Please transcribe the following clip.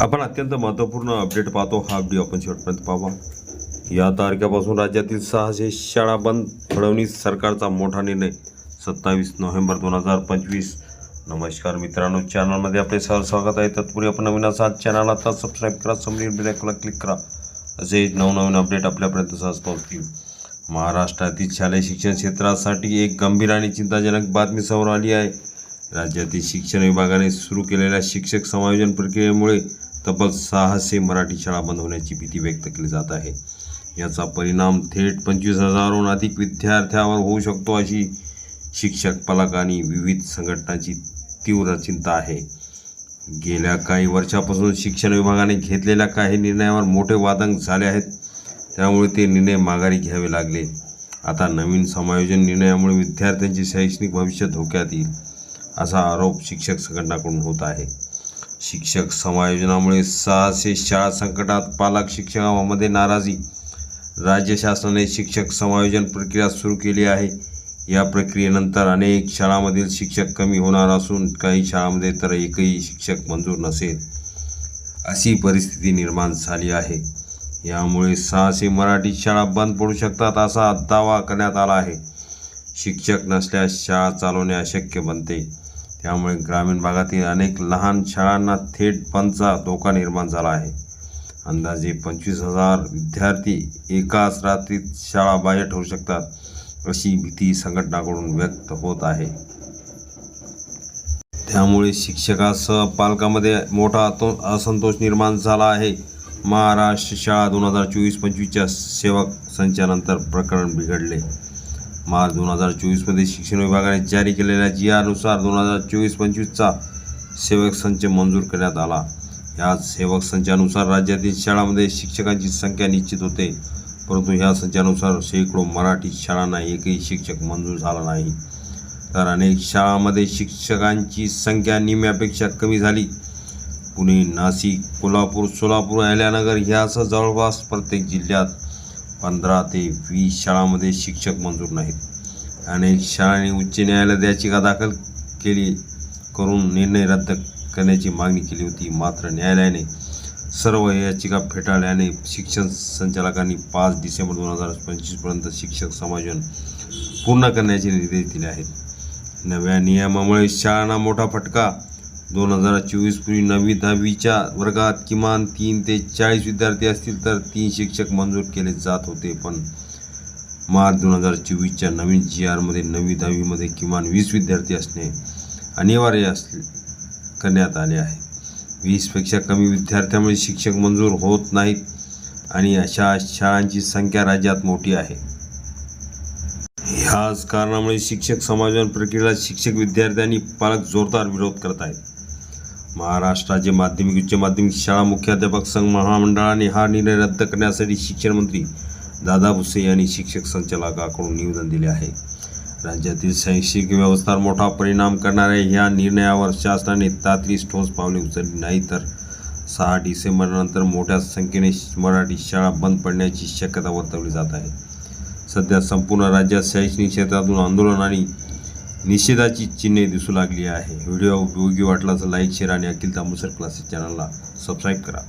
आपण अत्यंत महत्त्वपूर्ण अपडेट पाहतो. हा व्हिडिओ आपण शेवटपर्यंत पाहावा या तारखेपासून राज्यातील सहाशे शाळा बंद. फडवणीस सरकारचा मोठा निर्णय. सत्तावीस नोव्हेंबर दोन हजार पंचवीस. नमस्कार मित्रांनो चॅनलमध्ये आपले सर स्वागत आहे. तत्पूर्वी आपण नवीन असाल चॅनल आता सबस्क्राईब करा समोरील बेल क्लिक करा. असे नवनवीन अपडेट आपल्यापर्यंत सहज पोहोचतील. महाराष्ट्रातील शालेय शिक्षण क्षेत्रासाठी एक गंभीर आणि चिंताजनक बातमी समोर आली आहे. राज्यातील शिक्षण विभागाने सुरू केलेल्या शिक्षक समायोजन प्रक्रियेमुळे तब्बल सहाशे मराठी शाळा बंद होण्याची भीती व्यक्त केली जात आहे. याचा परिणाम थेट पंचवीस हजारहून अधिक विद्यार्थ्यावर होऊ शकतो अशी शिक्षक पालक आणि विविध संघटनांची तीव्र चिंता आहे. गेल्या काही वर्षापासून शिक्षण विभागाने घेतलेल्या काही निर्णयावर मोठे वादंग झाले आहेत. त्यामुळे ते निर्णय माघारी घ्यावे लागले. आता नवीन समायोजन निर्णयामुळे विद्यार्थ्यांचे शैक्षणिक भविष्य धोक्यात येईल असा आरोप शिक्षक संघटनाकडून होत आहे. शिक्षक समायोजनामुळे सहाशे शाळा संकटात पालक शिक्षकांमध्ये नाराजी. राज्य शासनाने शिक्षक समायोजन प्रक्रिया सुरू केली आहे. या प्रक्रियेनंतर अनेक शाळांमधील शिक्षक कमी होणार असून काही शाळांमध्ये तर एकही शिक्षक मंजूर नसेल अशी परिस्थिती निर्माण झाली आहे. यामुळे सहाशे मराठी शाळा बंद पडू शकतात असा दावा करण्यात आला आहे. शिक्षक नसल्यास शाळा चालवणे अशक्य बनते. त्यामुळे ग्रामीण भागातील अनेक लहान शाळांना थेट बंदचा धोका निर्माण झाला आहे. अंदाजे पंचवीस हजार विद्यार्थी एकाच रात्रीत शाळा बाह्य ठरू शकतात अशी भीती संघटनाकडून व्यक्त होत आहे. त्यामुळे शिक्षकासह पालकामध्ये मोठा तो असंतोष निर्माण झाला आहे. महाराष्ट्र शाळा दोन हजार चोवीस पंचवीसच्या सेवक संचानंतर प्रकरण बिघडले. मार्च दोन हजार चोवीसमध्ये शिक्षण विभागाने जारी केलेल्या जी आरनुसार दोन हजार चोवीस पंचवीसचा सेवक संच मंजूर करण्यात आला. या सेवक संचानुसार राज्यातील शाळांमध्ये शिक्षकांची संख्या निश्चित होते. परंतु ह्या संचानुसार शेकडो मराठी शाळांना एकही शिक्षक मंजूर झाला नाही. तर अनेक शाळांमध्ये शिक्षकांची संख्या निम्म्यापेक्षा कमी झाली. पुणे नाशिक कोल्हापूर सोलापूर अहिल्यानगर ह्यासह जवळपास प्रत्येक जिल्ह्यात पंधरा ते वीस शाळांमध्ये शिक्षक मंजूर नाहीत. अनेक शाळांनी उच्च न्यायालयात याचिका दाखल केली करून निर्णय रद्द करण्याची मागणी केली होती. मात्र न्यायालयाने सर्व याचिका फेटाळल्याने शिक्षण संचालकांनी पाच डिसेंबर दोन हजार पंचवीसपर्यंत शिक्षक समायोजन पूर्ण करण्याचे निर्देश दिले आहेत. नव्या नियमामुळे शाळांना मोठा फटका दोन हजार चोवीस पूर्वी नववी दहावीच्या वर्गात किमान तीन ते चाळीस विद्यार्थी असतील तर तीन शिक्षक मंजूर केले जात होते. पण मार्च दोन हजार चोवीसच्या नवीन जी आरमध्ये नववी दहावीमध्ये किमान वीस विद्यार्थी असणे अनिवार्य असले करण्यात आले आहे. वीसपेक्षा कमी विद्यार्थ्यामुळे शिक्षक मंजूर होत नाहीत आणि अशा शाळांची संख्या राज्यात मोठी आहे. ह्याच कारणामुळे शिक्षक समायोजन प्रक्रियेला शिक्षक विद्यार्थी आणि पालक जोरदार विरोध करत आहेत. महाराष्ट्राचे माध्यमिक उच्च माध्यमिक शाळा मुख्याध्यापक संघ महामंडळाने हा निर्णय रद्द करण्यासाठी शिक्षण मंत्री दादा भुसे यांनी शिक्षक संचालकाकडून निवेदन दिले आहे. राज्यातील शैक्षणिक व्यवस्थेवर मोठा परिणाम करणाऱ्या ह्या निर्णयावर शासनाने तातडीस ठोस पावले उचलली नाही तर सहा डिसेंबरनंतर मोठ्या संख्येने मराठी शाळा बंद पडण्याची शक्यता वर्तवली जात आहे. सध्या संपूर्ण राज्यात शैक्षणिक क्षेत्रातून आंदोलन आणि निषेधाची चिन्हे दिसू लागली आहे. व्हिडिओ उपयोगी वाटला तर लाईक शेअर आणि अखिल तांबूसर क्लासेस चॅनलला सबस्क्राईब करा.